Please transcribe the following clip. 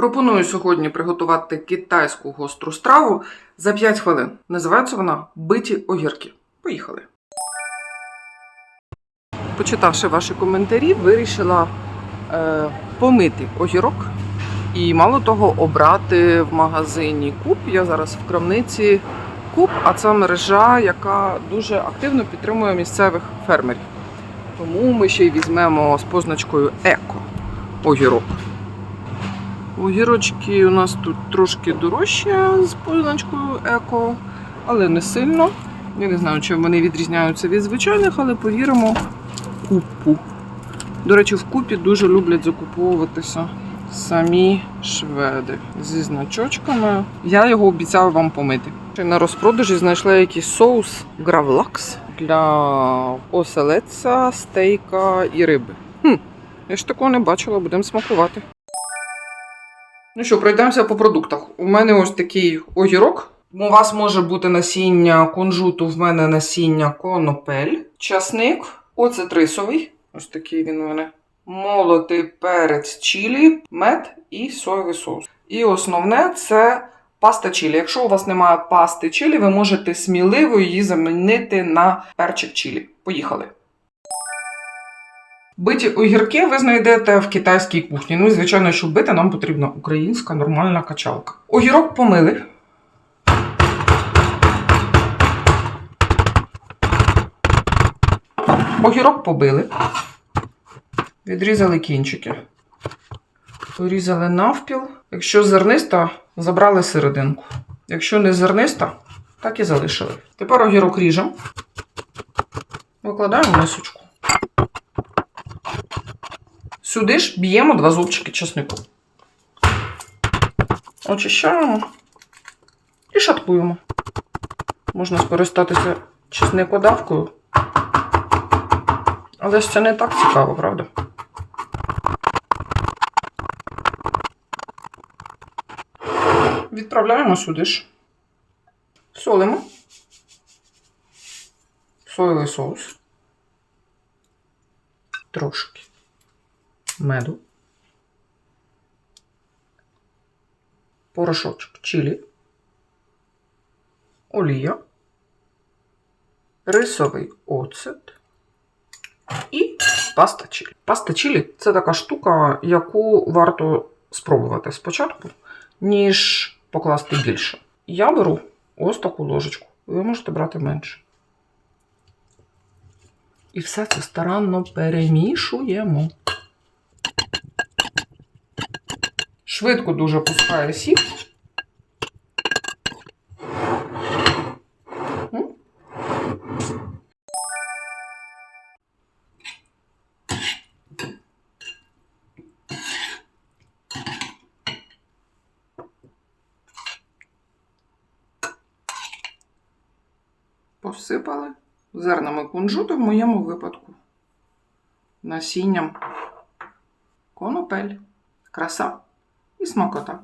Пропоную сьогодні приготувати китайську гостру страву за 5 хвилин. Називається вона биті огірки. Поїхали. Почитавши ваші коментарі, вирішила е, помити огірок і мало того, обрати в магазині Куб. Я зараз в крамниці Куб, а це мережа, яка дуже активно підтримує місцевих фермерів. Тому ми ще й візьмемо з позначкою Еко огірок. Огірочки у нас тут трошки дорожчі з позначкою Еко, але не сильно. Я не знаю, чи вони відрізняються від звичайних, але повіримо купу. До речі, в купі дуже люблять закуповуватися самі шведи зі значочками. Я його обіцяю вам помити. На розпродажі знайшла якийсь соус гравлакс для оселедця, стейка і риби. Хм, я ж такого не бачила, будемо смакувати. Ну що, пройдемося по продуктах. У мене ось такий огірок. У вас може бути насіння кунжуту, в мене насіння конопель, часник, оцет рисовий. Ось такий він у мене. Молотий перець чилі, мед і соєвий соус. І основне це паста чилі. Якщо у вас немає пасти чилі, ви можете сміливо її замінити на перчик чилі. Поїхали. Биті огірки ви знайдете в китайській кухні. Ну і звичайно, щоб бити, нам потрібна українська нормальна качалка. Огірок помили. Огірок побили. Відрізали кінчики. Порізали навпіл. Якщо зерниста, забрали серединку. Якщо не зерниста, так і залишили. Тепер огірок ріжемо. Викладаємо мисочку. Сюди ж б'ємо два зубчики чеснику. Очищаємо і шаткуємо. Можна скористатися чесникодавкою. Але ж це не так цікаво, правда? Відправляємо сюди ж. Солимо. Соєвий соус. Трошки меду, порошочок чилі, олія, рисовий оцет і паста чилі. Паста чилі це така штука, яку варто спробувати спочатку, ніж покласти більше. Я беру ось таку ложечку. Ви можете брати менше. І все це старанно перемішуємо. Швидко дуже пускає сік. Посипали зернами кунжуту в моєму випадку. Насінням конопель, краса і смакота.